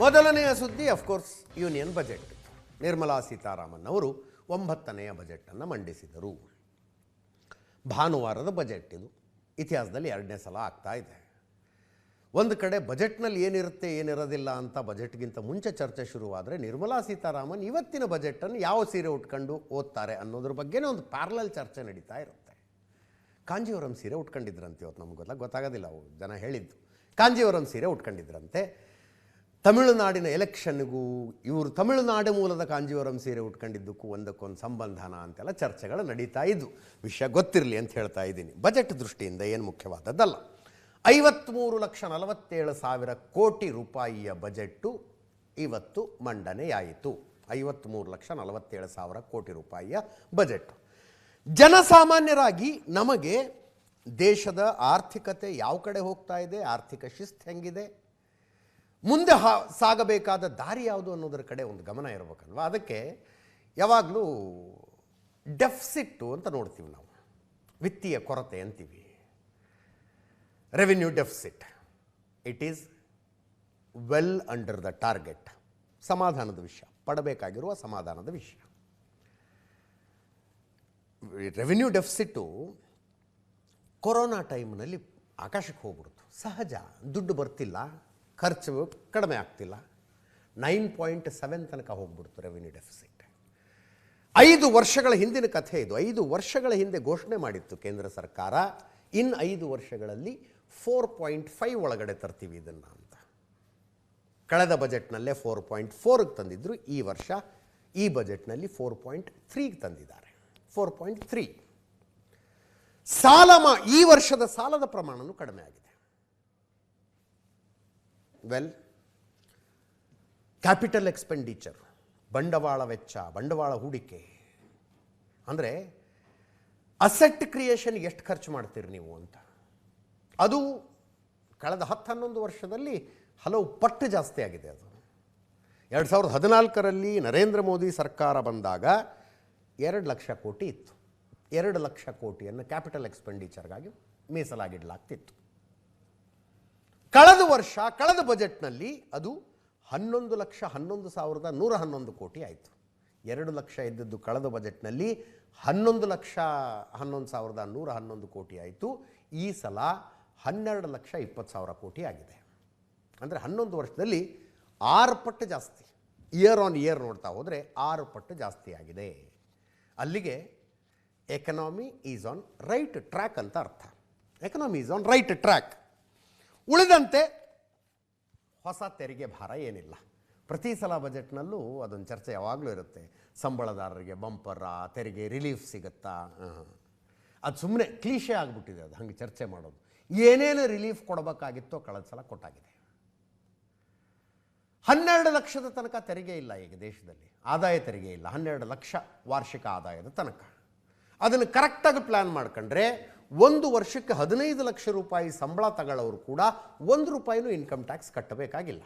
ಮೊದಲನೆಯ ಸುದ್ದಿ of course union budget Nirmala Sitharaman ಅವರು ಒಂಬತ್ತನೆಯ ಬಜೆಟನ್ನು ಮಂಡಿಸಿದರು. ಭಾನುವಾರದ ಬಜೆಟ್ ಇದು. ಇತಿಹಾಸದಲ್ಲಿ ಎರಡನೇ ಸಲ ಆಗ್ತಾ ಇದೆ. ಒಂದು ಕಡೆ ಬಜೆಟ್ನಲ್ಲಿ ಏನಿರುತ್ತೆ, ಏನಿರೋದಿಲ್ಲ ಅಂತ ಬಜೆಟ್ಗಿಂತ ಮುಂಚೆ ಚರ್ಚೆ ಶುರುವಾದರೆ ನಿರ್ಮಲಾ ಸೀತಾರಾಮನ್ ಇವತ್ತಿನ ಬಜೆಟನ್ನು ಯಾವ ಸೀರೆ ಉಟ್ಕೊಂಡು ಓದ್ತಾರೆ ಅನ್ನೋದ್ರ ಬಗ್ಗೆನೇ ಒಂದು ಪ್ಯಾರಲಲ್ ಚರ್ಚೆ ನಡೀತಾ ಇರುತ್ತೆ. ಕಾಂಜೀವರಂ ಸೀರೆ ಉಟ್ಕೊಂಡಿದ್ರಂತೆ ಇವತ್ತು ನಮ್ಗೆ ಗೊತ್ತಾಗ ಗೊತ್ತಾಗೋದಿಲ್ಲ, ಜನ ಹೇಳಿದ್ದು. ಕಾಂಜೀವರಂ ಸೀರೆ ಉಟ್ಕೊಂಡಿದ್ರಂತೆ. ತಮಿಳುನಾಡಿನ ಎಲೆಕ್ಷನ್ಗೂ ಇವರು ತಮಿಳುನಾಡು ಮೂಲದ ಕಾಂಜೀವರಂ ಸೀರೆ ಉಟ್ಕೊಂಡಿದ್ದಕ್ಕೂ ಒಂದಕ್ಕೊಂದು ಸಂಬಂಧನ ಅಂತೆಲ್ಲ ಚರ್ಚೆಗಳು ನಡೀತಾ ಇದ್ವು. ವಿಷಯ ಗೊತ್ತಿರಲಿ ಅಂತ ಹೇಳ್ತಾ ಇದ್ದೀನಿ. ಬಜೆಟ್ ದೃಷ್ಟಿಯಿಂದ ಏನು ಮುಖ್ಯವಾದದ್ದಲ್ಲ. ಐವತ್ತ್ಮೂರು ಲಕ್ಷ ನಲವತ್ತೇಳು ಸಾವಿರ ಕೋಟಿ ರೂಪಾಯಿಯ ಬಜೆಟ್ಟು ಇವತ್ತು ಮಂಡನೆಯಾಯಿತು. ಐವತ್ತ್ಮೂರು ಲಕ್ಷ ನಲವತ್ತೇಳು ಸಾವಿರ ಕೋಟಿ ರೂಪಾಯಿಯ ಬಜೆಟ್ ಜನಸಾಮಾನ್ಯರಾಗಿ ನಮಗೆ ದೇಶದ ಆರ್ಥಿಕತೆ ಯಾವ ಕಡೆ ಹೋಗ್ತಾ ಇದೆ, ಆರ್ಥಿಕ ಶಿಸ್ತು ಹೆಂಗಿದೆ ಮುಂದೆ ಹಾ, ಸಾಗಬೇಕಾದ ದಾರಿ ಯಾವುದು ಅನ್ನೋದರ ಕಡೆ ಒಂದು ಗಮನ ಇರಬೇಕಲ್ವ? ಅದಕ್ಕೆ ಯಾವಾಗಲೂ ಡೆಫ್ಸಿಟ್ಟು ಅಂತ ನೋಡ್ತೀವಿ ನಾವು. ವಿತ್ತೀಯ ಕೊರತೆ ಅಂತೀವಿ. Revenue deficit. It is well under the target ಸಮಾಧಾನದ ವಿಷಯ. ಪಡಬೇಕಾಗಿರುವ ಸಮಾಧಾನದ ವಿಷಯ. ರೆವಿನ್ಯೂ ಡೆಫ್ಸಿಟ್ಟು ಕೊರೋನಾ ಟೈಮ್ನಲ್ಲಿ ಆಕಾಶಕ್ಕೆ ಹೋಗ್ಬಿಡ್ತು ಸಹಜ. ದುಡ್ಡು ಬರ್ತಿಲ್ಲ. ಖರ್ಚು ಕಡಿಮೆ ಆಗ್ತಿಲ್ಲ. ನೈನ್ ಪಾಯಿಂಟ್ ಸೆವೆನ್ ತನಕ ಹೋಗ್ಬಿಡ್ತು ರೆವಿನ್ಯೂ ಡೆಫಿಸಿಟ್ ಐದು ವರ್ಷಗಳ ಹಿಂದಿನ ಕಥೆ ಇದು. ಐದು ವರ್ಷಗಳ ಹಿಂದೆ ಘೋಷಣೆ ಮಾಡಿತ್ತು ಕೇಂದ್ರ ಸರ್ಕಾರ. ಇನ್ ಐದು ವರ್ಷಗಳಲ್ಲಿ ಫೋರ್ ಪಾಯಿಂಟ್ ಫೈವ್ ಒಳಗಡೆ ತರ್ತೀವಿ ಇದನ್ನು ಅಂತ. ಕಳೆದ ಬಜೆಟ್ನಲ್ಲೇ ಫೋರ್ ಪಾಯಿಂಟ್ ಫೋರ್ಗೆ ತಂದಿದ್ರು. ಈ ವರ್ಷ ಈ ಬಜೆಟ್ನಲ್ಲಿ ಫೋರ್ ಪಾಯಿಂಟ್ ತ್ರೀಗೆ ತಂದಿದ್ದಾರೆ. ಫೋರ್ ಪಾಯಿಂಟ್ ತ್ರೀ ಸಾಲ ಮಾ ಈ ವರ್ಷದ ಸಾಲದ ಪ್ರಮಾಣವೂ ಕಡಿಮೆ ಆಗಿದೆ. ವೆಲ್ ಕ್ಯಾಪಿಟಲ್ ಎಕ್ಸ್ಪೆಂಡಿಚರ್ ಬಂಡವಾಳ ವೆಚ್ಚ, ಬಂಡವಾಳ ಹೂಡಿಕೆ. ಅಂದರೆ ಅಸೆಟ್ ಕ್ರಿಯೇಷನ್ ಎಷ್ಟು ಖರ್ಚು ಮಾಡ್ತೀರಿ ನೀವು ಅಂತ. ಅದು ಕಳೆದ ಹತ್ತು ಹನ್ನೊಂದು ವರ್ಷದಲ್ಲಿ ಹಲವು ಪಟ್ಟು ಜಾಸ್ತಿ ಆಗಿದೆ ಅದು. ಎರಡು ಸಾವಿರದ ಹದಿನಾಲ್ಕರಲ್ಲಿ ನರೇಂದ್ರ ಮೋದಿ ಸರ್ಕಾರ ಬಂದಾಗ ಎರಡು ಲಕ್ಷ ಕೋಟಿ ಇತ್ತು. ಎರಡು ಲಕ್ಷ ಕೋಟಿಯನ್ನು ಕ್ಯಾಪಿಟಲ್ ಎಕ್ಸ್ಪೆಂಡಿಚರ್ಗಾಗಿ ಮೀಸಲಾಗಿಡಲಾಗ್ತಿತ್ತು. ಕಳೆದ ವರ್ಷ, ಕಳೆದ ಬಜೆಟ್ನಲ್ಲಿ ಅದು ಹನ್ನೊಂದು ಲಕ್ಷ ಹನ್ನೊಂದು ಸಾವಿರದ ನೂರ ಹನ್ನೊಂದು ಕೋಟಿ ಆಯಿತು. ಎರಡು ಲಕ್ಷ ಇದ್ದದ್ದು ಕಳೆದ ಬಜೆಟ್ನಲ್ಲಿ ಹನ್ನೊಂದು ಲಕ್ಷ ಹನ್ನೊಂದು ಸಾವಿರದ ನೂರ ಹನ್ನೊಂದು ಕೋಟಿ ಆಯಿತು. ಈ ಸಲ ಹನ್ನೆರಡು ಲಕ್ಷ ಇಪ್ಪತ್ತು ಸಾವಿರ ಕೋಟಿ ಆಗಿದೆ. ಅಂದರೆ ಹನ್ನೊಂದು ವರ್ಷದಲ್ಲಿ ಆರು ಪಟ್ಟು ಜಾಸ್ತಿ. ಇಯರ್ ಆನ್ ಇಯರ್ ನೋಡ್ತಾ ಹೋದರೆ ಆರು ಪಟ್ಟು ಜಾಸ್ತಿ ಆಗಿದೆ. ಅಲ್ಲಿಗೆ economy is on right track ಅಂತ ಅರ್ಥ. Economy is on right track ಉಳಿದಂತೆ ಹೊಸ ತೆರಿಗೆ ಭಾರ ಏನಿಲ್ಲ. ಪ್ರತಿ ಸಲ ಬಜೆಟ್ನಲ್ಲೂ ಅದೊಂದು ಚರ್ಚೆ ಯಾವಾಗಲೂ ಇರುತ್ತೆ. ಸಂಬಳದಾರರಿಗೆ ಬಂಪರ, ತೆರಿಗೆ ರಿಲೀಫ್ ಸಿಗುತ್ತಾ? ಅದು ಸುಮ್ಮನೆ ಕ್ಲೀಶೆ ಆಗಿಬಿಟ್ಟಿದೆ ಅದು, ಹಂಗೆ ಚರ್ಚೆ ಮಾಡೋದು. ಏನೇನು ರಿಲೀಫ್ ಕೊಡಬೇಕಾಗಿತ್ತೋ ಕಳೆದ ಸಲ ಕೊಟ್ಟಾಗಿದೆ. ಹನ್ನೆರಡು ಲಕ್ಷದ ತನಕ ತೆರಿಗೆ ಇಲ್ಲ ಈಗ ದೇಶದಲ್ಲಿ. ಆದಾಯ ತೆರಿಗೆ ಇಲ್ಲ. ಹನ್ನೆರಡು ಲಕ್ಷ ವಾರ್ಷಿಕ ಆದಾಯದ ತನಕ. ಅದನ್ನು ಕರೆಕ್ಟಾಗಿ ಪ್ಲ್ಯಾನ್ ಮಾಡ್ಕೊಂಡ್ರೆ ಒಂದು ವರ್ಷಕ್ಕೆ ಹದಿನೈದು ಲಕ್ಷ ರೂಪಾಯಿ ಸಂಬಳ ತಗೊಳ್ಳೋರು ಕೂಡ ಒಂದು ರೂಪಾಯಿನೂ ಇನ್ಕಮ್ ಟ್ಯಾಕ್ಸ್ ಕಟ್ಟಬೇಕಾಗಿಲ್ಲ.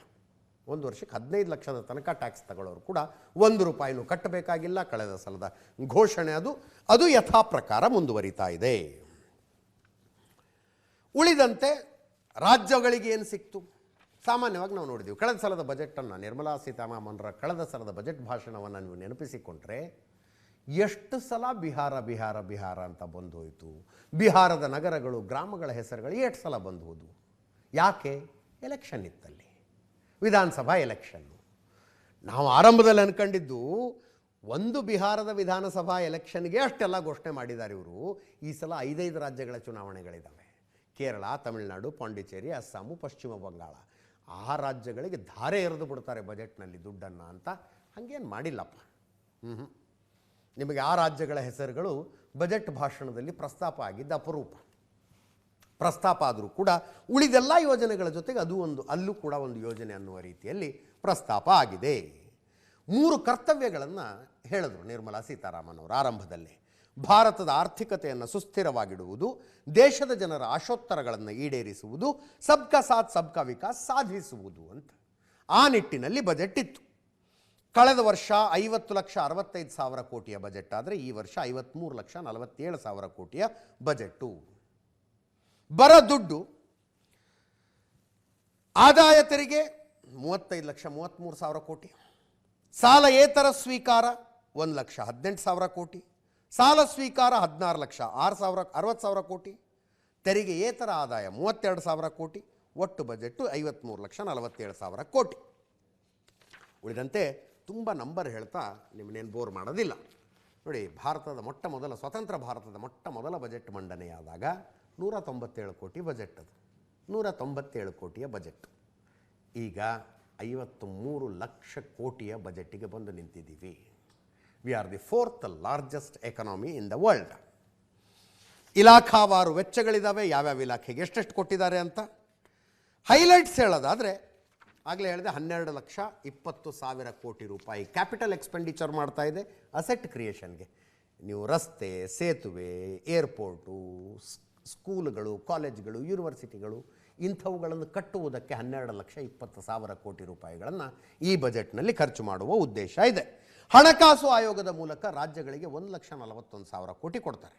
ಒಂದು ವರ್ಷಕ್ಕೆ ಹದಿನೈದು ಲಕ್ಷದ ತನಕ ಟ್ಯಾಕ್ಸ್ ತಗೊಳ್ಳೋರು ಕೂಡ ಒಂದು ರೂಪಾಯಿನೂ ಕಟ್ಟಬೇಕಾಗಿಲ್ಲ. ಕಳೆದ ಸಲದ ಘೋಷಣೆ ಅದು. ಅದು ಯಥಾ ಪ್ರಕಾರ ಮುಂದುವರಿತಾ ಇದೆ. ಉಳಿದಂತೆ ರಾಜ್ಯಗಳಿಗೆ ಏನು ಸಿಕ್ತು? ಸಾಮಾನ್ಯವಾಗಿ ನಾವು ನೋಡಿದ್ದೀವಿ ಕಳೆದ ಸಲದ ಬಜೆಟನ್ನು ನಿರ್ಮಲಾ ಸೀತಾರಾಮನ್ರ ಕಳೆದ ಸಲದ ಬಜೆಟ್ ಭಾಷಣವನ್ನು ನೀವು ನೆನಪಿಸಿಕೊಂಡ್ರೆ ಎಷ್ಟು ಸಲ ಬಿಹಾರ ಬಿಹಾರ ಬಿಹಾರ ಅಂತ ಬಂದೋಯ್ತು? ಬಿಹಾರದ ನಗರಗಳು, ಗ್ರಾಮಗಳ ಹೆಸರುಗಳು ಎಷ್ಟು ಸಲ ಬಂದು ಯಾಕೆ? ಎಲೆಕ್ಷನ್ ಇತ್ತಲ್ಲಿ. ವಿಧಾನಸಭಾ ಎಲೆಕ್ಷನ್ನು ನಾವು ಆರಂಭದಲ್ಲಿ ಅಂದ್ಕೊಂಡಿದ್ದು ಒಂದು ಬಿಹಾರದ ವಿಧಾನಸಭಾ ಎಲೆಕ್ಷನ್ಗೆ ಅಷ್ಟೆಲ್ಲ ಘೋಷಣೆ ಮಾಡಿದ್ದಾರೆ ಇವರು. ಈ ಸಲ ಐದೈದು ರಾಜ್ಯಗಳ ಚುನಾವಣೆಗಳಿದ್ದಾವೆ ಕೇರಳ, ತಮಿಳುನಾಡು, ಪಾಂಡಿಚೇರಿ, ಅಸ್ಸಾಮು, ಪಶ್ಚಿಮ ಬಂಗಾಳ. ಆ ರಾಜ್ಯಗಳಿಗೆ ಧಾರೆ ಎರೆದು ಬಿಡ್ತಾರೆ ಬಜೆಟ್ನಲ್ಲಿ ದುಡ್ಡನ್ನು ಅಂತ. ಹಾಗೇನು ಮಾಡಿಲ್ಲಪ್ಪ. ಹ್ಞೂ ನಿಮಗೆ ಆ ರಾಜ್ಯಗಳ ಹೆಸರುಗಳು ಬಜೆಟ್ ಭಾಷಣದಲ್ಲಿ ಪ್ರಸ್ತಾಪ ಆಗಿದ್ದ ಅಪರೂಪ. ಪ್ರಸ್ತಾಪ ಆದರೂ ಕೂಡ ಉಳಿದೆಲ್ಲ ಯೋಜನೆಗಳ ಜೊತೆಗೆ ಅದು ಒಂದು, ಅಲ್ಲೂ ಕೂಡ ಒಂದು ಯೋಜನೆ ಅನ್ನುವ ರೀತಿಯಲ್ಲಿ ಪ್ರಸ್ತಾಪ ಆಗಿದೆ. ಮೂರು ಕರ್ತವ್ಯಗಳನ್ನು ಹೇಳಿದ್ರು ನಿರ್ಮಲಾ ಸೀತಾರಾಮನ್ ಅವರು ಆರಂಭದಲ್ಲಿ. ಭಾರತದ ಆರ್ಥಿಕತೆಯನ್ನು ಸುಸ್ಥಿರವಾಗಿಡುವುದು, ದೇಶದ ಜನರ ಆಶೋತ್ತರಗಳನ್ನು ಈಡೇರಿಸುವುದು, ಸಬ್ಕಾ ಸಾಥ್, ಸಬ್ಕಾ ವಿಕಾಸ್ ಸಾಧಿಸುವುದು ಅಂತ ಆ ನಿಟ್ಟಿನಲ್ಲಿ ಬಜೆಟ್ ಇತ್ತು. ಕಳೆದ ವರ್ಷ ಐವತ್ತು ಲಕ್ಷ ಅರವತ್ತೈದು ಸಾವಿರ ಕೋಟಿಯ ಬಜೆಟ್. ಆದರೆ ಈ ವರ್ಷ ಐವತ್ತ್ಮೂರು ಲಕ್ಷ ನಲವತ್ತೇಳು ಸಾವಿರ ಕೋಟಿಯ ಬಜೆಟ್ಟು. ಬರ ದುಡ್ಡು. ಆದಾಯ ತೆರಿಗೆ ಮೂವತ್ತೈದು ಲಕ್ಷ ಮೂವತ್ತ್ಮೂರು ಸಾವಿರ ಕೋಟಿ. ಸಾಲ ಏತರ ಸ್ವೀಕಾರ ಒಂದು ಲಕ್ಷ ಹದಿನೆಂಟು ಸಾವಿರ ಕೋಟಿ. ಸಾಲ ಸ್ವೀಕಾರ ಹದಿನಾರು ಲಕ್ಷ ಆರು ಸಾವಿರ, ಅರವತ್ತು ಸಾವಿರ ಕೋಟಿ. ತೆರಿಗೆ ಏತರ ಆದಾಯ ಮೂವತ್ತೆರಡು ಸಾವಿರ ಕೋಟಿ. ಒಟ್ಟು ಬಜೆಟ್ಟು ಐವತ್ತ್ಮೂರು ಲಕ್ಷ ನಲವತ್ತೇಳು ಸಾವಿರ ಕೋಟಿ. ಉಳಿದಂತೆ ತುಂಬ ನಂಬರ್ ಹೇಳ್ತಾ ನಿಮ್ಮನ್ನೇನು ಬೋರ್ ಮಾಡೋದಿಲ್ಲ. ನೋಡಿ, ಭಾರತದ ಮೊಟ್ಟ ಮೊದಲ, ಸ್ವತಂತ್ರ ಭಾರತದ ಮೊಟ್ಟ ಮೊದಲ ಬಜೆಟ್ ಮಂಡನೆಯಾದಾಗ ನೂರ ತೊಂಬತ್ತೇಳು ಕೋಟಿ ಬಜೆಟ್ ಅದು. ನೂರ ತೊಂಬತ್ತೇಳು ಕೋಟಿಯ ಬಜೆಟ್. ಈಗ ಐವತ್ತು ಮೂರು ಲಕ್ಷ ಕೋಟಿಯ ಬಜೆಟ್ಟಿಗೆ ಬಂದು ನಿಂತಿದ್ದೀವಿ. We are the fourth largest economy in the world ಇಲಾಖಾವಾರು ವೆಚ್ಚಗಳಿದ್ದಾವೆ ಯಾವ್ಯಾವ ಇಲಾಖೆಗೆ ಎಷ್ಟೆಷ್ಟು ಕೊಟ್ಟಿದ್ದಾರೆ ಅಂತ? ಹೈಲೈಟ್ಸ್ ಹೇಳೋದಾದರೆ ಆಗಲೇ ಹೇಳಿದೆ ಹನ್ನೆರಡು ಲಕ್ಷ ಇಪ್ಪತ್ತು ಸಾವಿರ ಕೋಟಿ ರೂಪಾಯಿ ಕ್ಯಾಪಿಟಲ್ ಎಕ್ಸ್ಪೆಂಡಿಚರ್ ಮಾಡ್ತಾ ಇದೆ ಅಸೆಟ್ ಕ್ರಿಯೇಷನ್ಗೆ. ನೀವು ರಸ್ತೆ, ಸೇತುವೆ, ಏರ್ಪೋರ್ಟು ಸ್ಕೂಲ್ಗಳು, ಕಾಲೇಜ್ಗಳು, ಯೂನಿವರ್ಸಿಟಿಗಳು ಇಂಥವುಗಳನ್ನು ಕಟ್ಟುವುದಕ್ಕೆ ಹನ್ನೆರಡು ಲಕ್ಷ ಇಪ್ಪತ್ತು ಸಾವಿರ ಕೋಟಿ ರೂಪಾಯಿಗಳನ್ನು ಈ ಬಜೆಟ್ನಲ್ಲಿ ಖರ್ಚು ಮಾಡುವ ಉದ್ದೇಶ ಇದೆ. ಹಣಕಾಸು ಆಯೋಗದ ಮೂಲಕ ರಾಜ್ಯಗಳಿಗೆ ಒಂದು ಲಕ್ಷ ನಲವತ್ತೊಂದು ಸಾವಿರ ಕೋಟಿ ಕೊಡ್ತಾರೆ.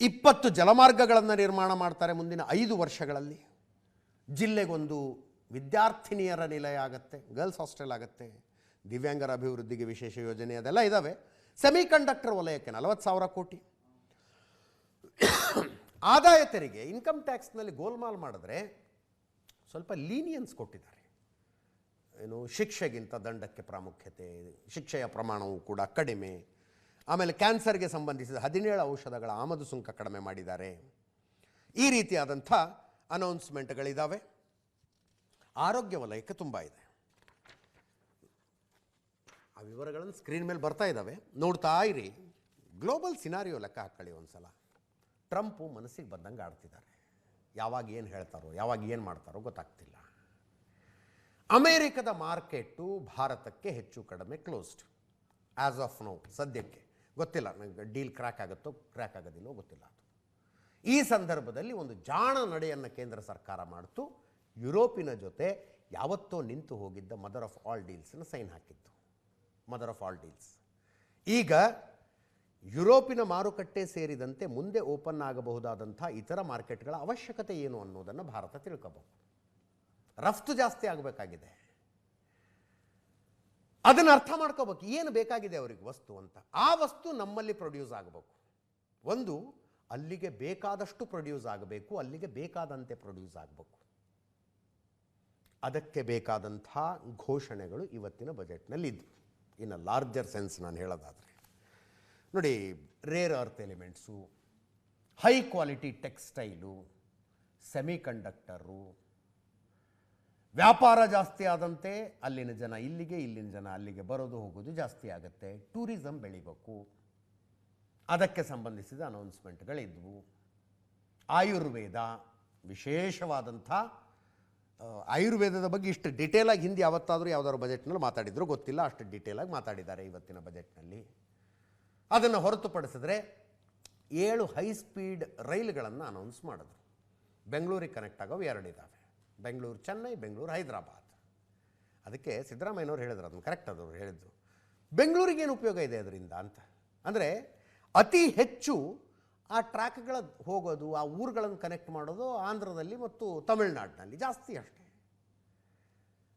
ಇಪ್ಪತ್ತು ಜಲಮಾರ್ಗಗಳನ್ನು ನಿರ್ಮಾಣ ಮಾಡ್ತಾರೆ ಮುಂದಿನ ಐದು ವರ್ಷಗಳಲ್ಲಿ. ಜಿಲ್ಲೆಗೊಂದು ವಿದ್ಯಾರ್ಥಿನಿಯರ ನಿಲಯ ಆಗುತ್ತೆ ಗರ್ಲ್ಸ್ ಹಾಸ್ಟೆಲ್ ಆಗುತ್ತೆ, ದಿವ್ಯಾಂಗರ ಅಭಿವೃದ್ಧಿಗೆ ವಿಶೇಷ ಯೋಜನೆ ಅದೆಲ್ಲ ಇದ್ದಾವೆ ಸೆಮಿ ಕಂಡಕ್ಟರ್ ವಲಯಕ್ಕೆ ನಲವತ್ತು ಸಾವಿರ ಕೋಟಿ. ಆದಾಯ ತೆರಿಗೆ, ಇನ್ಕಮ್ ಟ್ಯಾಕ್ಸ್ನಲ್ಲಿ ಗೋಲ್ಮಾಲ್ ಮಾಡಿದ್ರೆ ಸ್ವಲ್ಪ ಲೀನಿಯನ್ಸ್ ಕೊಟ್ಟಿದ್ದಾರೆ. ಏನು ಶಿಕ್ಷೆಗಿಂತ ದಂಡಕ್ಕೆ ಪ್ರಾಮುಖ್ಯತೆ, ಶಿಕ್ಷೆಯ ಪ್ರಮಾಣವು ಕೂಡ ಕಡಿಮೆ. ಆಮೇಲೆ ಕ್ಯಾನ್ಸರ್ಗೆ ಸಂಬಂಧಿಸಿದ ಹದಿನೇಳು ಔಷಧಗಳ ಆಮದು ಸುಂಕ ಕಡಿಮೆ ಮಾಡಿದ್ದಾರೆ. ಈ ರೀತಿಯಾದಂಥ ಅನೌನ್ಸ್ಮೆಂಟ್ಗಳಿದ್ದಾವೆ ಆರೋಗ್ಯ ವಲಯಕ್ಕೆ ತುಂಬ ಇದೆ. ಆ ವಿವರಗಳನ್ನು ಸ್ಕ್ರೀನ್ ಮೇಲೆ ಬರ್ತಾ ಇದ್ದಾವೆ ನೋಡ್ತಾ ಇರಿ. ಗ್ಲೋಬಲ್ ಸಿನಾರಿಯೋ ಲೆಕ್ಕ ಹಾಕೊಳ್ಳಿ ಒಂದ್ಸಲ. ಟ್ರಂಪು ಮನಸ್ಸಿಗೆ ಬಂದಂಗೆ ಆಡ್ತಿದ್ದಾರೆ. ಯಾವಾಗ ಏನು ಹೇಳ್ತಾರೋ, ಯಾವಾಗ ಏನು ಮಾಡ್ತಾರೋ ಗೊತ್ತಾಗ್ತಿಲ್ಲ. ಅಮೇರಿಕದ ಮಾರ್ಕೆಟು ಭಾರತಕ್ಕೆ ಹೆಚ್ಚು ಕಡಿಮೆ ಕ್ಲೋಸ್ಡ್ ಆ್ಯಸ್ ಆಫ್ ನೋ ಸದ್ಯಕ್ಕೆ. ಗೊತ್ತಿಲ್ಲ ನನಗೆ ಡೀಲ್ ಕ್ರ್ಯಾಕ್ ಆಗುತ್ತೋ ಕ್ರ್ಯಾಕ್ ಆಗೋದಿಲ್ಲೋ ಗೊತ್ತಿಲ್ಲ ಈ ಸಂದರ್ಭದಲ್ಲಿ ಒಂದು ಜಾಣ ನಡೆಯನ್ನು ಕೇಂದ್ರ ಸರ್ಕಾರ ಮಾಡ್ತು. ಯುರೋಪಿನ ಜೊತೆ ಯಾವತ್ತೋ ನಿಂತು ಹೋಗಿದ್ದ ಮದರ್ ಆಫ್ ಆಲ್ ಡೀಲ್ಸನ್ನು ಸೈನ್ ಹಾಕಿತ್ತು. Mother of all deals. ಈಗ ಯುರೋಪಿನ ಮಾರುಕಟ್ಟೆ ಸೇರಿದಂತೆ ಮುಂದೆ ಓಪನ್ ಆಗಬಹುದಾದಂಥ ಇತರ ಮಾರ್ಕೆಟ್ಗಳ ಅವಶ್ಯಕತೆ ಏನು ಅನ್ನೋದನ್ನು ಭಾರತ ತಿಳ್ಕೋಬಹುದು. ರಫ್ತು ಜಾಸ್ತಿ ಆಗಬೇಕಾಗಿದೆ. ಅದನ್ನು ಅರ್ಥ ಮಾಡ್ಕೋಬೇಕು. ಏನು ಬೇಕಾಗಿದೆ ಅವರಿಗೆ ವಸ್ತು ಅಂತ. ಆ ವಸ್ತು ನಮ್ಮಲ್ಲಿ ಪ್ರೊಡ್ಯೂಸ್ ಆಗಬೇಕು. ಒಂದು, ಅಲ್ಲಿಗೆ ಬೇಕಾದಷ್ಟು ಪ್ರೊಡ್ಯೂಸ್ ಆಗಬೇಕು, ಅಲ್ಲಿಗೆ ಬೇಕಾದಂತೆ ಪ್ರೊಡ್ಯೂಸ್ ಆಗಬೇಕು. ಅದಕ್ಕೆ ಬೇಕಾದಂಥ ಘೋಷಣೆಗಳು ಇವತ್ತಿನ ಬಜೆಟ್ನಲ್ಲಿ ಇದ್ವು ಇನ್ನು ಲಾರ್ಜರ್ ಸೆನ್ಸ್ ನಾನು ಹೇಳೋದಾದರೆ, ನೋಡಿ rare earth elements high quality textile semiconductor ವ್ಯಾಪಾರ ಜಾಸ್ತಿ ಆದಂತೆ ಅಲ್ಲಿನ ಜನ ಇಲ್ಲಿಗೆ, ಇಲ್ಲಿನ ಜನ ಅಲ್ಲಿಗೆ ಬರೋದು, ಹೋಗೋದು ಜಾಸ್ತಿ ಆಗುತ್ತೆ. ಟೂರಿಸಮ್ ಬೆಳಿಬೇಕು. ಅದಕ್ಕೆ ಸಂಬಂಧಿಸಿದ ಅನೌನ್ಸ್ಮೆಂಟ್ಗಳಿದ್ವು ಆಯುರ್ವೇದ, ವಿಶೇಷವಾದಂಥ ಆಯುರ್ವೇದದ ಬಗ್ಗೆ ಇಷ್ಟು ಡಿಟೇಲಾಗಿ ಹಿಂದೆ ಯಾವತ್ತಾದರೂ ಯಾವುದಾದ್ರು ಬಜೆಟ್ನಲ್ಲಿ ಮಾತಾಡಿದ್ರು, ಗೊತ್ತಿಲ್ಲ, ಅಷ್ಟು ಡಿಟೇಲಾಗಿ ಮಾತಾಡಿದ್ದಾರೆ ಇವತ್ತಿನ ಬಜೆಟ್ನಲ್ಲಿ ಅದನ್ನು ಹೊರತುಪಡಿಸಿದ್ರೆ ಏಳು ಹೈ ಸ್ಪೀಡ್ ರೈಲುಗಳನ್ನು ಅನೌನ್ಸ್ ಮಾಡಿದ್ರು. ಬೆಂಗಳೂರಿಗೆ ಕನೆಕ್ಟ್ ಆಗೋವು ಎರಡಿದ್ದಾವೆ ಬೆಂಗಳೂರು ಚೆನ್ನೈ, ಬೆಂಗಳೂರು ಹೈದರಾಬಾದ್. ಅದಕ್ಕೆ ಸಿದ್ದರಾಮಯ್ಯನವ್ರು ಹೇಳಿದ್ರು, ಅದನ್ನು ಕರೆಕ್ಟ್ ಅದು ಹೇಳಿದ್ರು. ಬೆಂಗಳೂರಿಗೇನು ಉಪಯೋಗ ಇದೆ ಅದರಿಂದ ಅಂತ? ಅಂದರೆ ಅತಿ ಹೆಚ್ಚು ಆ ಟ್ರ್ಯಾಕ್ಗಳ ಹೋಗೋದು, ಆ ಊರುಗಳನ್ನು ಕನೆಕ್ಟ್ ಮಾಡೋದು ಆಂಧ್ರದಲ್ಲಿ ಮತ್ತು ತಮಿಳುನಾಡಿನಲ್ಲಿ ಜಾಸ್ತಿ ಅಷ್ಟೇ.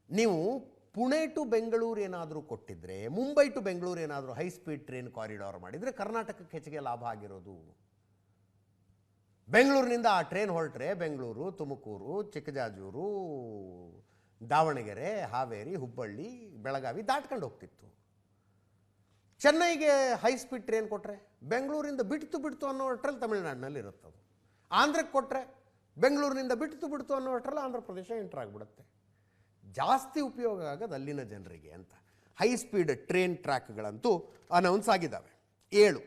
ನೀವು ಪುಣೆ ಟು ಬೆಂಗಳೂರು ಏನಾದರೂ ಕೊಟ್ಟಿದ್ರೆ, ಮುಂಬೈ ಟು ಬೆಂಗಳೂರು ಏನಾದರೂ ಹೈ ಸ್ಪೀಡ್ ಟ್ರೈನ್ ಕಾರಿಡಾರ್ ಮಾಡಿದರೆ ಕರ್ನಾಟಕಕ್ಕೆ ಹೆಚ್ಚಿಗೆ ಲಾಭ ಆಗಿರೋದು. ಬೆಂಗಳೂರಿನಿಂದ ಆ ಟ್ರೈನ್ ಹೊರಟ್ರೆ ಬೆಂಗಳೂರು, ತುಮಕೂರು, ಚಿಕ್ಕಜಾಜೂರು, ದಾವಣಗೆರೆ, ಹಾವೇರಿ, ಹುಬ್ಬಳ್ಳಿ, ಬೆಳಗಾವಿ ದಾಟ್ಕೊಂಡು ಹೋಗ್ತಿತ್ತು. ಚೆನ್ನೈಗೆ ಹೈ ಸ್ಪೀಡ್ ಟ್ರೈನ್ ಕೊಟ್ಟರೆ ಬೆಂಗಳೂರಿಂದ ಬಿಟ್ಟು ಬಿಡ್ತು ಅನ್ನೋ ಅಟ್ರಲ್ಲಿ ತಮಿಳುನಾಡಿನಲ್ಲಿ ಇರುತ್ತದು ಆಂಧ್ರಕ್ಕೆ ಕೊಟ್ಟರೆ ಬೆಂಗಳೂರಿನಿಂದ ಬಿಟ್ಟು ಬಿಡ್ತು ಅನ್ನೋ ಅಟ್ರಲ್ಲಿ ಆಂಧ್ರ ಪ್ರದೇಶ ಎಂಟರ್ ಆಗಿಬಿಡುತ್ತೆ. ಜಾಸ್ತಿ ಉಪಯೋಗ ಆಗೋದು ಅಲ್ಲಿನ ಜನರಿಗೆ ಅಂತ. ಹೈ ಸ್ಪೀಡ್ ಟ್ರೈನ್ ಟ್ರ್ಯಾಕ್ಗಳಂತೂ ಅನೌನ್ಸ್ ಆಗಿದ್ದಾವೆ. ಏಳು.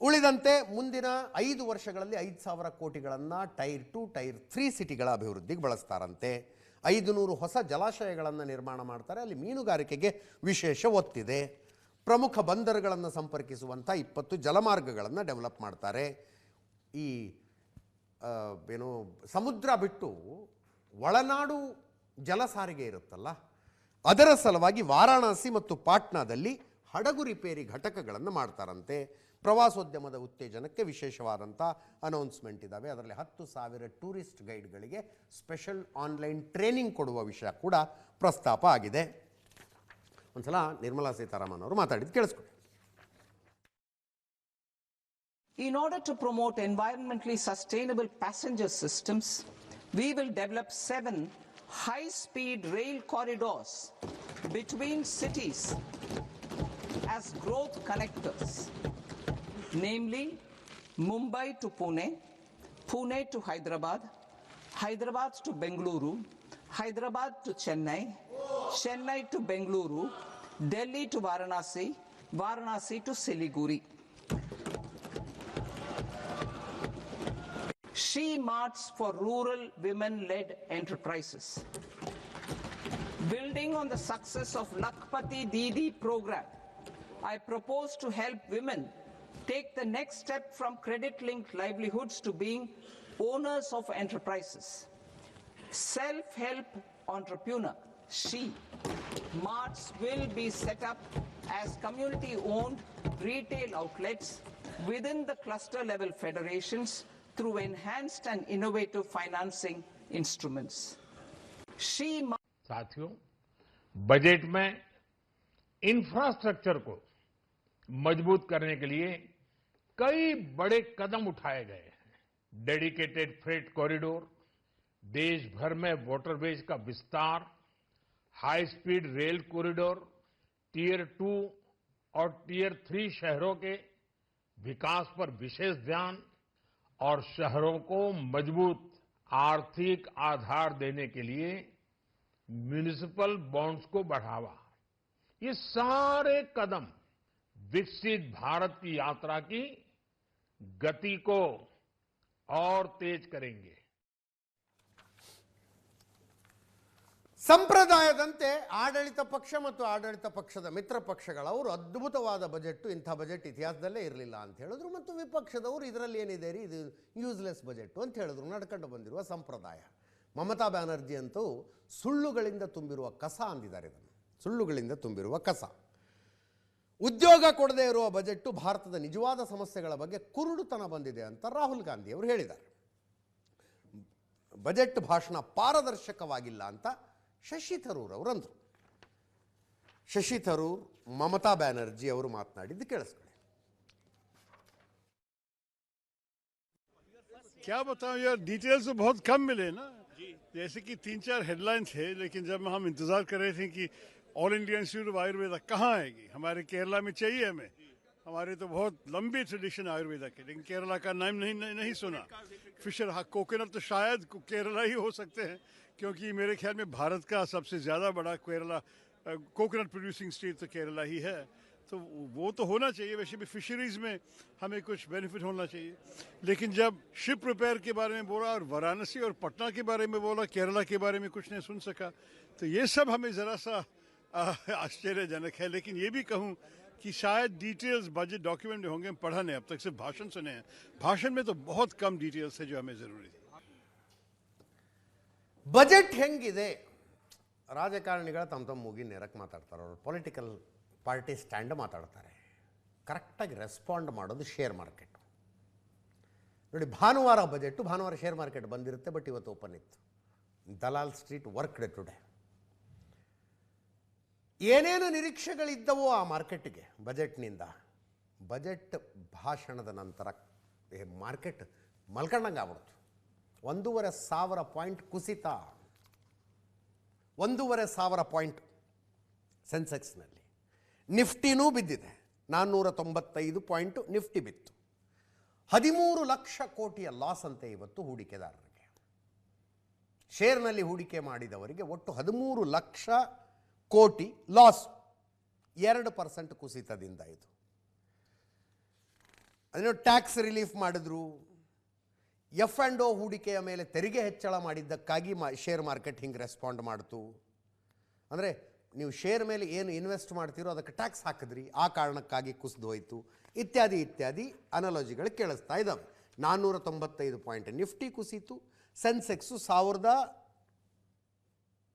ಉಳಿದಂತೆ ಮುಂದಿನ ಐದು ವರ್ಷಗಳಲ್ಲಿ ಐದು ಸಾವಿರ ಕೋಟಿಗಳನ್ನು ಟೈರ್ ಟು, ಟೈರ್ ಥ್ರೀ ಸಿಟಿಗಳ ಅಭಿವೃದ್ಧಿಗೆ ಬಳಸ್ತಾರಂತೆ. ಐದು ನೂರು ಹೊಸ ಜಲಾಶಯಗಳನ್ನು ನಿರ್ಮಾಣ ಮಾಡ್ತಾರೆ. ಅಲ್ಲಿ ಮೀನುಗಾರಿಕೆಗೆ ವಿಶೇಷ ಒತ್ತಿದೆ. ಪ್ರಮುಖ ಬಂದರುಗಳನ್ನು ಸಂಪರ್ಕಿಸುವಂಥ ಇಪ್ಪತ್ತು ಜಲಮಾರ್ಗಗಳನ್ನು ಡೆವಲಪ್ ಮಾಡ್ತಾರೆ. ಈ ಏನು ಸಮುದ್ರ ಬಿಟ್ಟು ಒಳನಾಡು ಜಲ ಸಾರಿಗೆ ಇರುತ್ತಲ್ಲ, ಅದರ ಸಲುವಾಗಿ ವಾರಾಣಸಿ ಮತ್ತು ಪಾಟ್ನಾದಲ್ಲಿ ಹಡಗು ರಿಪೇರಿ ಘಟಕಗಳನ್ನು ಮಾಡ್ತಾರಂತೆ. ಪ್ರವಾಸೋದ್ಯಮದ ಉತ್ತೇಜನಕ್ಕೆ ವಿಶೇಷವಾದಂಥ ಅನೌನ್ಸ್ಮೆಂಟ್ ಇದ್ದಾವೆ ಅದರಲ್ಲಿ ಹತ್ತು ಸಾವಿರ ಟೂರಿಸ್ಟ್ ಗೈಡ್ಗಳಿಗೆ ಸ್ಪೆಷಲ್ ಆನ್ಲೈನ್ ಟ್ರೈನಿಂಗ್ ಕೊಡುವ ವಿಷಯ ಕೂಡ ಪ್ರಸ್ತಾಪ ಆಗಿದೆ ಒಂದ್ಸಲ ನಿರ್ಮಲಾ ಸೀತಾರಾಮನ್ ಅವರು ಮಾತಾಡಿದ್ದು ಕೇಳಿಸ್ಕೊಳ್ಳಿ In order to promote environmentally sustainable passenger systems, we will develop seven high-speed rail corridors between cities as growth connectors, namely Mumbai to Pune, Pune to Hyderabad, Hyderabad to Bengaluru, Hyderabad to Chennai, Chennai to Bengaluru, Delhi to Varanasi, Varanasi to Siliguri. She Marts for rural women-led enterprises. Building on the success of Lakpati Didi program, I propose to help women take the next step from credit-linked livelihoods to being owners of enterprises. Self-help entrepreneur, she, Marts will be set up as community-owned retail outlets within the cluster-level federations through enhanced and innovative financing instruments. She साथियों budget में infrastructure को मज़बूत करने के लिए कई बड़े कदम उठाए गए हैं। डेडिकेटेड फ्रेट कॉरिडोर देश भर में वॉटरवेज का विस्तार high speed rail corridor tier two और टीयर थ्री शहरों के विकास पर विशेष ध्यान और शहरों को मज़बूत आर्थिक आधार देने के लिए म्यूनिसिपल बॉन्ड्स को बढ़ावा। ये सारे कदम विकसित भारत की यात्रा की गति को और तेज करेंगे ಸಂಪ್ರದಾಯದಂತೆ ಆಡಳಿತ ಪಕ್ಷ ಮತ್ತು ಆಡಳಿತ ಪಕ್ಷದ ಮಿತ್ರ ಪಕ್ಷಗಳವರು ಅದ್ಭುತವಾದ ಬಜೆಟ್ ಇಂಥ ಬಜೆಟ್ ಇತಿಹಾಸದಲ್ಲೇ ಇರಲಿಲ್ಲ ಅಂತ ಹೇಳಿದ್ರು ಮತ್ತು ವಿಪಕ್ಷದವರು ಇದರಲ್ಲಿ ಏನಿದೆ ರೀ ಇದು ಯೂಸ್ಲೆಸ್ ಬಜೆಟ್ ಅಂತ ಹೇಳಿದ್ರು ನಡ್ಕೊಂಡು ಬಂದಿರುವ ಸಂಪ್ರದಾಯ ಮಮತಾ ಬ್ಯಾನರ್ಜಿ ಅಂತೂ ಸುಳ್ಳುಗಳಿಂದ ತುಂಬಿರುವ ಕಸ ಅಂದಿದ್ದಾರೆ ಇದನ್ನು ಸುಳ್ಳುಗಳಿಂದ ತುಂಬಿರುವ ಕಸ ಉದ್ಯೋಗ ಕೊಡದೇ ಇರುವ ಬಜೆಟ್ಟು ಭಾರತದ ನಿಜವಾದ ಸಮಸ್ಯೆಗಳ ಬಗ್ಗೆ ಕುರುಡುತನ ಬಂದಿದೆ ಅಂತ ರಾಹುಲ್ ಗಾಂಧಿ ಅವರು ಹೇಳಿದ್ದಾರೆ ಬಜೆಟ್ ಭಾಷಣ ಪಾರದರ್ಶಕವಾಗಿಲ್ಲ ಅಂತ ಶಶಿ ಥರೂರ್ ಅವರು ಅಂದರು ಶಶಿ ಥರೂರ್ ಮಮತಾ ಬ್ಯಾನರ್ಜಿ ಅವರು ಮಾತನಾಡಿದ್ದು ಕೇಳಿಸ್ಕೊಳ್ಳಿ क्या बताऊं यार डिटेल्स तो बहुत कम मिले ना जैसे कि तीन चार हेडलाइन थे लेकिन जब हम इंतजार कर रहे थे कि all India institute of Ayurveda कहाँ आएगी? हमारे केरला में चाहिए हमें। हमारे तो बहुत लंबी ट्रेडिशन आयुर्वेदा की। लेकिन केरला का नाम नहीं नहीं, नहीं सुना। फिशर हाँ कोकोनट तो शायद केरला ही हो सकते हैं क्योंकि मेरे ख्याल में भारत का सबसे ज़्यादा बड़ा केरला कोकोनट प्रोड्यूसिंग स्टेट तो केरला ही है। तो वो तो होना चाहिए। वैसे भी फिशरीज में हमें कुछ बेनिफिट होना चाहिए। लेकिन जब शिप रिपेयर के बारे में बोला और वाराणसी और पटना के बारे में बोला केरला के बारे में कुछ नहीं सुन सका तो ये सब हमें ज़रा सा आश्चर्यजनक है लेकिन ये भी कहूँ कि शायद डिटेल्स बजट डॉक्यूमेंट में होंगे हम पढ़ा नहीं अब तक सिर्फ भाषण सुने हैं भाषण में तो बहुत कम डिटेल्स है जो हमें ज़रूरी थी ಬಜೆಟ್ ಹೆಂಗಿದೆ ರಾಜಕಾರಣಿಗಳು ತಮ್ಮ ತಮ್ಮ ಮುಗಿ ನೇರಕ್ಕೆ ಮಾತಾಡ್ತಾರೆ ಅವರು ಪೊಲಿಟಿಕಲ್ ಪಾರ್ಟಿ ಸ್ಟ್ಯಾಂಡ್ ಮಾತಾಡ್ತಾರೆ ಕರೆಕ್ಟಾಗಿ ರೆಸ್ಪಾಂಡ್ ಮಾಡೋದು ಶೇರ್ ಮಾರ್ಕೆಟ್ ನೋಡಿ ಭಾನುವಾರ ಬಜೆಟ್ಟು ಭಾನುವಾರ ಶೇರ್ ಮಾರ್ಕೆಟ್ ಬಂದಿರುತ್ತೆ ಬಟ್ ಇವತ್ತು ಓಪನ್ ಇತ್ತು Dalal street work day today ಏನೇನು ನಿರೀಕ್ಷೆಗಳಿದ್ದವೋ ಆ ಮಾರ್ಕೆಟ್ಗೆ, ಬಜೆಟ್ನಿಂದ. ಬಜೆಟ್ ಭಾಷಣದ ನಂತರ ಮಾರ್ಕೆಟ್ ಮಲ್ಕಂಡಂಗೆ ಆಗ್ಬಿಡ್ತು. ಒಂದೂವರೆ ಸಾವಿರ ಪಾಯಿಂಟ್ ಕುಸಿತ. ಒಂದೂವರೆ ಸಾವಿರ ಪಾಯಿಂಟ್ ಸೆನ್ಸೆಕ್ಸ್ನಲ್ಲಿ. ನಿಫ್ಟಿನೂ ಬಿದ್ದಿದೆ. ನಾನ್ನೂರ ತೊಂಬತ್ತೈದು ಪಾಯಿಂಟು ನಿಫ್ಟಿ ಬಿತ್ತು. ಹದಿಮೂರು ಲಕ್ಷ ಕೋಟಿಯ ಲಾಸ್ ಅಂತೆ ಇವತ್ತು ಹೂಡಿಕೆದಾರರಿಗೆ. ಶೇರ್ನಲ್ಲಿ ಹೂಡಿಕೆ ಮಾಡಿದವರಿಗೆ ಒಟ್ಟು ಹದಿಮೂರು ಲಕ್ಷ ಕೋಟಿ ಲಾಸ್ ಎರಡು ಪರ್ಸೆಂಟ್ ಕುಸಿತದಿಂದ ಇದು. ಅದನ್ನು ಟ್ಯಾಕ್ಸ್ ರಿಲೀಫ್ ಮಾಡಿದ್ರು. ಎಫ್ ಆ್ಯಂಡ್ ಓ ಹೂಡಿಕೆಯ ಮೇಲೆ ತೆರಿಗೆ ಹೆಚ್ಚಳ ಮಾಡಿದ್ದಕ್ಕಾಗಿ ಮಾ ಶೇರ್ ಮಾರ್ಕೆಟ್ ಹಿಂಗೆ ರೆಸ್ಪಾಂಡ್ ಮಾಡ್ತು. ಅಂದರೆ ನೀವು ಶೇರ್ ಮೇಲೆ ಏನು ಇನ್ವೆಸ್ಟ್ ಮಾಡ್ತೀರೋ ಅದಕ್ಕೆ ಟ್ಯಾಕ್ಸ್ ಹಾಕಿದ್ರಿ. ಆ ಕಾರಣಕ್ಕಾಗಿ ಕುಸಿದು ಹೋಯಿತು. ಇತ್ಯಾದಿ ಇತ್ಯಾದಿ ಅನಾಲಜಿಗಳು ಕೇಳಿಸ್ತಾ ಇದ್ದಾವೆ ನಾನ್ನೂರ ತೊಂಬತ್ತೈದು ಪಾಯಿಂಟ್ ನಿಫ್ಟಿ ಕುಸಿತು. ಸೆನ್ಸೆಕ್ಸು ಸಾವಿರದ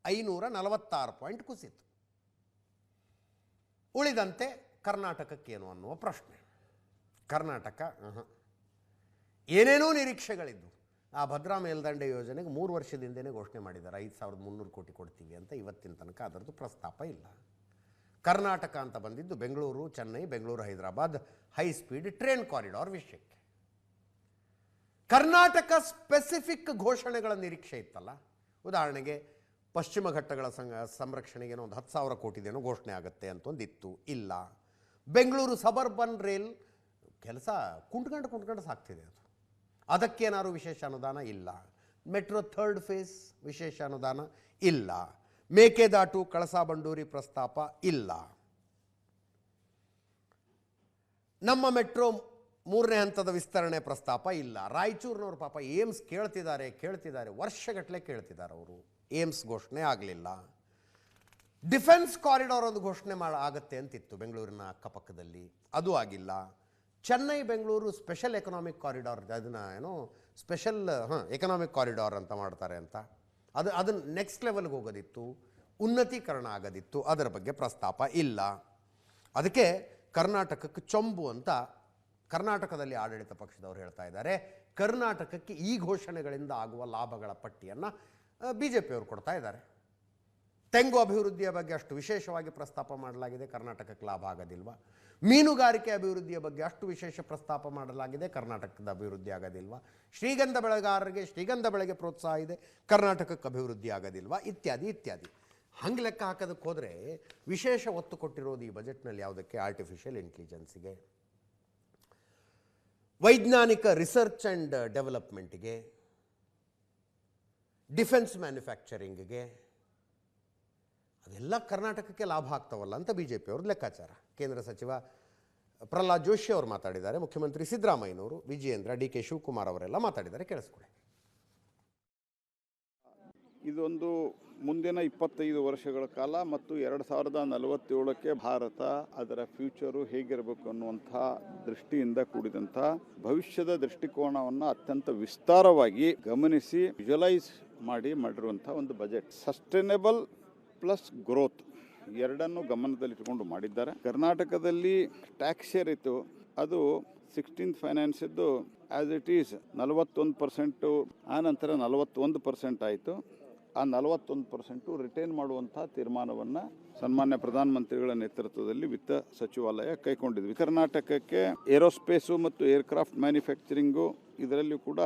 ಐನೂರ ನಲವತ್ತಾರು ಪಾಯಿಂಟ್ ಕುಸಿತು. ಉಳಿದಂತೆ ಕರ್ನಾಟಕಕ್ಕೇನು ಅನ್ನುವ ಪ್ರಶ್ನೆ. ಕರ್ನಾಟಕ. ಏನೇನೋ ನಿರೀಕ್ಷೆಗಳಿದ್ದು. ಆ ಭದ್ರಾ ಮೇಲ್ದಂಡೆ ಯೋಜನೆಗೆ ಮೂರು ವರ್ಷದಿಂದನೇ ಘೋಷಣೆ ಮಾಡಿದ್ದಾರೆ. ಐದು ಸಾವಿರದ ಮುನ್ನೂರು ಕೋಟಿ ಕೊಡ್ತೀವಿ ಅಂತ ಇವತ್ತಿನ ತನಕ ಅದರದ್ದು ಪ್ರಸ್ತಾಪ ಇಲ್ಲ. ಕರ್ನಾಟಕ ಅಂತ ಬಂದಿದ್ದು Bengaluru, Chennai, Bengaluru, Hyderabad high speed train corridor ವಿಷಯಕ್ಕೆ. ಕರ್ನಾಟಕ ಸ್ಪೆಸಿಫಿಕ್ ಘೋಷಣೆಗಳ ನಿರೀಕ್ಷೆ ಇತ್ತಲ್ಲ. ಉದಾಹರಣೆಗೆ ಪಶ್ಚಿಮ ಘಟ್ಟಗಳ ಸಂಘ ಸಂರಕ್ಷಣೆಗೆ ಒಂದು ಹತ್ತು ಸಾವಿರ ಕೋಟಿದೇನೋ ಘೋಷಣೆ ಆಗುತ್ತೆ ಅಂತ ಒಂದಿತ್ತು ಇಲ್ಲ. ಬೆಂಗಳೂರು ಸಬರ್ಬನ್ ರೈಲ್ ಕೆಲಸ ಕುಂಟ್ಕೊಂಡು ಕುಂಟ್ಕೊಂಡು ಸಾಕ್ತಿದೆ ಅದು. ಅದಕ್ಕೇನಾದ್ರು ವಿಶೇಷ ಅನುದಾನ? ಇಲ್ಲ. ಮೆಟ್ರೋ ಥರ್ಡ್ ಫೇಸ್ ವಿಶೇಷ ಅನುದಾನ? ಇಲ್ಲ. ಮೇಕೆದಾಟು ಕಳಸಾ ಬಂಡೂರಿ ಪ್ರಸ್ತಾಪ? ಇಲ್ಲ. ನಮ್ಮ ಮೆಟ್ರೋ ಮೂರನೇ ಹಂತದ ವಿಸ್ತರಣೆ ಪ್ರಸ್ತಾಪ? ಇಲ್ಲ. ರಾಯಚೂರಿನವ್ರು ಪಾಪ ಏಮ್ಸ್ ಕೇಳ್ತಿದ್ದಾರೆ ಕೇಳ್ತಿದ್ದಾರೆ ವರ್ಷಗಟ್ಟಲೆ ಕೇಳ್ತಿದ್ದಾರೆ ಅವರು. ಏಮ್ಸ್ ಘೋಷಣೆ ಆಗಲಿಲ್ಲ. ಡಿಫೆನ್ಸ್ ಕಾರಿಡಾರ್ ಒಂದು ಘೋಷಣೆ ಮಾಡ, ಆಗತ್ತೆ ಅಂತಿತ್ತು ಬೆಂಗಳೂರಿನ ಅಕ್ಕಪಕ್ಕದಲ್ಲಿ. ಅದು ಆಗಿಲ್ಲ. Chennai, Bengaluru special economic corridor ಅದನ್ನು ಏನೋ ಸ್ಪೆಷಲ್ ಹಾಂ ಎಕನಾಮಿಕ್ ಕಾರಿಡಾರ್ ಅಂತ ಮಾಡ್ತಾರೆ ಅಂತ. ಅದು ಅದನ್ನ ನೆಕ್ಸ್ಟ್ ಲೆವೆಲ್ಗೆ ಹೋಗೋದಿತ್ತು. ಉನ್ನತೀಕರಣ ಆಗೋದಿತ್ತು. ಅದರ ಬಗ್ಗೆ ಪ್ರಸ್ತಾಪ ಇಲ್ಲ. ಅದಕ್ಕೆ ಕರ್ನಾಟಕಕ್ಕೆ ಚೊಂಬು ಅಂತ ಕರ್ನಾಟಕದಲ್ಲಿ ಆಡಳಿತ ಪಕ್ಷದವರು ಹೇಳ್ತಾ ಇದ್ದಾರೆ. ಕರ್ನಾಟಕಕ್ಕೆ ಈ ಘೋಷಣೆಗಳಿಂದ ಆಗುವ ಲಾಭಗಳ ಪಟ್ಟಿಯನ್ನು ಬಿ ಜೆ ಪಿಯವರು ಕೊಡ್ತಾ ಇದ್ದಾರೆ. ತೆಂಗು ಅಭಿವೃದ್ಧಿಯ ಬಗ್ಗೆ ಅಷ್ಟು ವಿಶೇಷವಾಗಿ ಪ್ರಸ್ತಾಪ ಮಾಡಲಾಗಿದೆ, ಕರ್ನಾಟಕಕ್ಕೆ ಲಾಭ ಆಗೋದಿಲ್ವಾ? ಮೀನುಗಾರಿಕೆ ಅಭಿವೃದ್ಧಿಯ ಬಗ್ಗೆ ಅಷ್ಟು ವಿಶೇಷ ಪ್ರಸ್ತಾಪ ಮಾಡಲಾಗಿದೆ, ಕರ್ನಾಟಕದ ಅಭಿವೃದ್ಧಿ ಆಗೋದಿಲ್ವಾ? ಶ್ರೀಗಂಧ ಬೆಳೆಗಾರರಿಗೆ ಶ್ರೀಗಂಧ ಬೆಳೆಗೆ ಪ್ರೋತ್ಸಾಹ ಇದೆ, ಕರ್ನಾಟಕಕ್ಕೆ ಅಭಿವೃದ್ಧಿ ಆಗೋದಿಲ್ವಾ? ಇತ್ಯಾದಿ ಇತ್ಯಾದಿ. ಹಂಗೆ ಲೆಕ್ಕ ಹಾಕೋದಕ್ಕೆ ಹೋದರೆ ವಿಶೇಷ ಒತ್ತು ಕೊಟ್ಟಿರೋದು ಈ ಬಜೆಟ್ನಲ್ಲಿ ಯಾವುದಕ್ಕೆ? ಆರ್ಟಿಫಿಷಿಯಲ್ ಇಂಟೆಲಿಜೆನ್ಸಿಗೆ ವೈಜ್ಞಾನಿಕ ರಿಸರ್ಚ್ ಆ್ಯಂಡ್ ಡೆವಲಪ್ಮೆಂಟ್ಗೆ. ಡಿಫೆನ್ಸ್ ಮ್ಯಾನುಫ್ಯಾಕ್ಚರಿಂಗ್ಗೆ ಅದೆಲ್ಲ ಕರ್ನಾಟಕಕ್ಕೆ ಲಾಭ ಆಗ್ತಾವಲ್ಲ ಅಂತ ಬಿ ಜೆ ಪಿಯವ್ರ ಲೆಕ್ಕಾಚಾರ. ಕೇಂದ್ರ ಸಚಿವ ಪ್ರಹ್ಲಾದ್ ಜೋಶಿ ಅವರು ಮಾತಾಡಿದ್ದಾರೆ, ಮುಖ್ಯಮಂತ್ರಿ ಸಿದ್ದರಾಮಯ್ಯನವರು, ವಿಜಯೇಂದ್ರ, ಡಿ ಕೆ ಶಿವಕುಮಾರ್ ಅವರೆಲ್ಲ ಮಾತಾಡಿದ್ದಾರೆ ಕೇಳಿಸ್ಕೊಳ್ಳಿ ಇದೊಂದು ಮುಂದಿನ ಇಪ್ಪತ್ತೈದು ವರ್ಷಗಳ ಕಾಲ ಮತ್ತು ಎರಡು ಸಾವಿರದ ನಲವತ್ತೇಳಕ್ಕೆ ಭಾರತ ಅದರ ಫ್ಯೂಚರು ಹೇಗಿರಬೇಕು ಅನ್ನುವಂಥ ದೃಷ್ಟಿಯಿಂದ ಕೂಡಿದಂಥ ಭವಿಷ್ಯದ ದೃಷ್ಟಿಕೋನವನ್ನು ಅತ್ಯಂತ ವಿಸ್ತಾರವಾಗಿ ಗಮನಿಸಿ, ವಿಜುವಲೈಸ್ ಮಾಡಿ ಮಾಡಿರುವಂಥ ಒಂದು ಬಜೆಟ್. ಸಸ್ಟೈನೇಬಲ್ ಪ್ಲಸ್ ಗ್ರೋತ್ ಎರಡನ್ನು ಗಮನದಲ್ಲಿಟ್ಟುಕೊಂಡು ಮಾಡಿದ್ದಾರೆ. ಕರ್ನಾಟಕದಲ್ಲಿ ಟ್ಯಾಕ್ಸ್ ಶೇರ್ ಇತ್ತು. ಅದು ಸಿಕ್ಸ್ಟೀನ್ ಫೈನಾನ್ಸ್ ಇದ್ದು ಆ್ಯಸ್ ಇಟ್ ಈಸ್ ನಲವತ್ತೊಂದು ಪರ್ಸೆಂಟು ಆ ನಂತರ ನಲವತ್ತೊಂದು ಪರ್ಸೆಂಟ್ ಆಯಿತು. ಆ ನಲವತ್ತೊಂದು ಪರ್ಸೆಂಟು ರಿಟೈನ್ ಮಾಡುವಂಥ ತೀರ್ಮಾನವನ್ನು ಸನ್ಮಾನ್ಯ ಪ್ರಧಾನಮಂತ್ರಿಗಳ ನೇತೃತ್ವದಲ್ಲಿ ವಿತ್ತ ಸಚಿವಾಲಯ ಕೈಗೊಂಡಿದ್ವಿ. ಕರ್ನಾಟಕಕ್ಕೆ ಏರೋಸ್ಪೇಸು ಮತ್ತು ಏರ್ಕ್ರಾಫ್ಟ್ ಮ್ಯಾನುಫ್ಯಾಕ್ಚರಿಂಗು ಇದರಲ್ಲಿ ಕೂಡ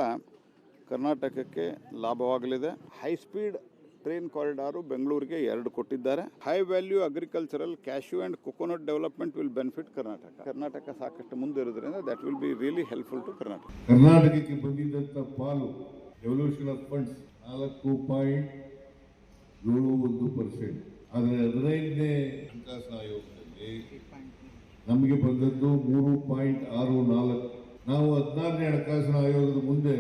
ಕರ್ನಾಟಕಕ್ಕೆ ಲಾಭವಾಗಲಿದೆ. ಹೈ ಸ್ಪೀಡ್ ಟ್ರೈನ್ ಕಾರಿಡಾರು ಬೆಂಗಳೂರಿಗೆ ಎರಡು ಕೊಟ್ಟಿದ್ದಾರೆ. High value agricultural cashew and coconut development will benefit Karnataka. Karnataka ಸಾಕಷ್ಟು ಮುಂದೆ ಇರೋದ್ರಿಂದ that will be really helpful to Karnataka. ಕರ್ನಾಟಕಕ್ಕೆ ಬಂದಿದ್ದಂಥ ಪಾಲು ಡೆವಲ್ಯೂಷನ್ ಆಫ್ ಫಂಡ್ಸ್ ನಾಲ್ಕು ಪಾಯಿಂಟ್ ಏಳು ಒಂದು ಪರ್ಸೆಂಟ್ ಆದರೆ ಹದಿನೈದನೇ ಹಣಕಾಸು ಆಯೋಗದಲ್ಲಿ ನಮಗೆ ಬಂದದ್ದು ಮೂರು ಪಾಯಿಂಟ್ ಆರು ನಾಲ್ಕು. ನಾವು ಹದಿನಾರನೇ ಹಣಕಾಸಿನ ಆಯೋಗದ ಮುಂದೆ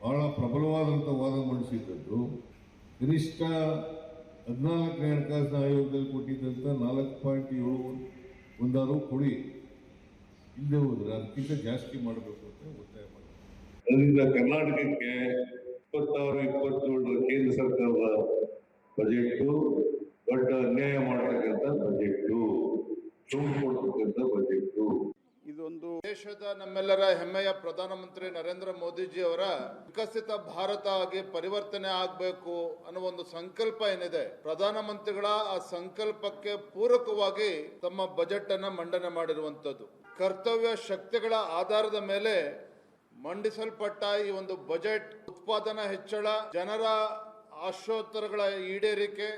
ಬಹಳ ಪ್ರಬಲವಾದಂಥ ವಾದ ಮಂಡಿಸಿದ್ದದ್ದು. ಕನಿಷ್ಠ ಹದಿನಾಲ್ಕನೇ ಹಣಕಾಸಿನ ಆಯೋಗದಲ್ಲಿ ಕೊಟ್ಟಿದ್ದಂಥ ನಾಲ್ಕು ಪಾಯಿಂಟ್ ಏಳು ಒಂದಾರು ಕೊಡಿ ಇಲ್ಲದೆ ಹೋದ್ರೆ ಅದಕ್ಕಿಂತ ಜಾಸ್ತಿ ಮಾಡಬೇಕು ಅಂತ ಒತ್ತಾಯ ಮಾಡಿದ್ದಾರೆ ಅದರಿಂದ ಕರ್ನಾಟಕಕ್ಕೆ ಇಪ್ಪತ್ತಾರು, ಇಪ್ಪತ್ತೇಳರ ಕೇಂದ್ರ ಸರ್ಕಾರದ ಬಜೆಟ್ಟು ದೊಡ್ಡ ಅನ್ಯಾಯ ಮಾಡತಕ್ಕಂಥ ಬಜೆಟ್ಟು ಸುಳ್ಳು ಕೊಡ್ತಕ್ಕಂಥ ಬಜೆಟ್ಟು ಇದೊಂದು ದೇಶದ ನಮ್ಮೆಲ್ಲರ ಹೆಮ್ಮೆಯ ಪ್ರಧಾನಮಂತ್ರಿ ನರೇಂದ್ರ ಮೋದಿಜಿ ಅವರ ವಿಕಸಿತ ಭಾರತ ಆಗಿ ಪರಿವರ್ತನೆ ಆಗಬೇಕು ಅನ್ನೋ ಒಂದು ಸಂಕಲ್ಪ ಏನಿದೆ, ಪ್ರಧಾನಮಂತ್ರಿಗಳ ಆ ಸಂಕಲ್ಪಕ್ಕೆ ಪೂರಕವಾಗಿ ತಮ್ಮ ಬಜೆಟ್ ಅನ್ನ ಮಂಡನೆ ಮಾಡಿರುವಂತದ್ದು ಕರ್ತವ್ಯ ಶಕ್ತಿಗಳ ಆಧಾರದ ಮೇಲೆ ಮಂಡಿಸಲ್ಪಟ್ಟ ಈ ಒಂದು ಬಜೆಟ್ ಉತ್ಪಾದನಾ ಹೆಚ್ಚಳ ಜನರ ಆಶೋತ್ತರಗಳ ಈಡೇರಿಕೆ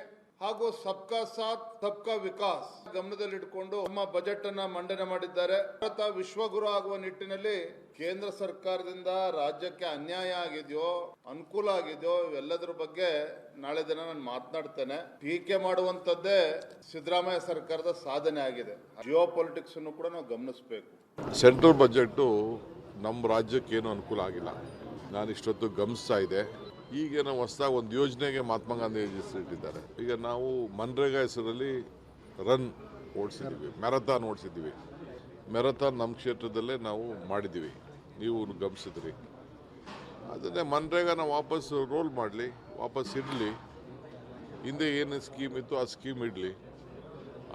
ಹಾಗೂ ಸಬ್ಕಾ ಸಾಥ್, ಸಬ್ಕಾ ವಿಕಾಸ್ ಗಮನದಲ್ಲಿಟ್ಟುಕೊಂಡು ನಮ್ಮ ಬಜೆಟ್ ಅನ್ನ ಮಂಡನೆ ಮಾಡಿದ್ದಾರೆ. ಭಾರತ ವಿಶ್ವಗುರು ಆಗುವ ನಿಟ್ಟಿನಲ್ಲಿ ಕೇಂದ್ರ ಸರ್ಕಾರದಿಂದ ರಾಜ್ಯಕ್ಕೆ ಅನ್ಯಾಯ ಆಗಿದೆಯೋ, ಅನುಕೂಲ ಆಗಿದೆಯೋ, ಇವೆಲ್ಲದರ ಬಗ್ಗೆ ನಾಳೆ ದಿನ ನಾನು ಮಾತನಾಡ್ತೇನೆ. ಟೀಕೆ ಮಾಡುವಂತದ್ದೇ ಸಿದ್ದರಾಮಯ್ಯ ಸರ್ಕಾರದ ಸಾಧನೆ ಆಗಿದೆ. ಜಿಯೋ ಪೊಲಿಟಿಕ್ಸ್ ಅನ್ನು ಕೂಡ ನಾವು ಗಮನಿಸಬೇಕು. ಸೆಂಟ್ರಲ್ ಬಜೆಟ್ ನಮ್ಮ ರಾಜ್ಯಕ್ಕೆ ಏನು ಅನುಕೂಲ ಆಗಿಲ್ಲ. ನಾನು ಇಷ್ಟೊತ್ತು ಗಮನಿಸ್ತಾ ಇದೆ ಈಗ ನಾವು ಹೊಸದಾಗಿ ಒಂದು ಯೋಜನೆಗೆ ಮಹಾತ್ಮ ಗಾಂಧಿ ಇಟ್ಟಿದ್ದಾರೆ ಈಗ ನಾವು ಮನ್ರೇಗಾ ಹೆಸರಲ್ಲಿ ರನ್ ಓಡಿಸಿದ್ದೀವಿ, ಮ್ಯಾರಥಾನ್ ಓಡಿಸಿದ್ದೀವಿ. ಮ್ಯಾರಥಾನ್ ನಮ್ಮ ಕ್ಷೇತ್ರದಲ್ಲೇ ನಾವು ಮಾಡಿದ್ದೀವಿ. ನೀವು ಗಮನಿಸಿದ್ರಿ. ಅದನ್ನೇ ನಾವು ವಾಪಸ್ ರೋಲ್ ಮಾಡಲಿ, ವಾಪಸ್ ಇಡಲಿ. ಹಿಂದೆ ಏನು ಸ್ಕೀಮ್ ಇತ್ತು ಆ ಸ್ಕೀಮ್ ಇಡಲಿ.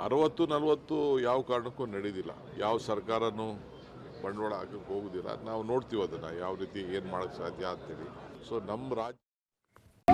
ಅರವತ್ತು, ನಲವತ್ತು ಯಾವ ಕಾರಣಕ್ಕೂ ನಡೆದಿಲ್ಲ. ಯಾವ ಸರ್ಕಾರನೂ ಬಂಡವಾಳ ಹಾಕಕ್ಕೆ ಹೋಗೋದಿಲ್ಲ. ನಾವು ನೋಡ್ತೀವಿ ಅದನ್ನು, ಯಾವ ರೀತಿ ಏನು ಮಾಡೋಕ್ಕೆ ಸಾಧ್ಯ ಅಂತೇಳಿ. ಸೊ ನಮ್ಮ ರಾಜ್ಯ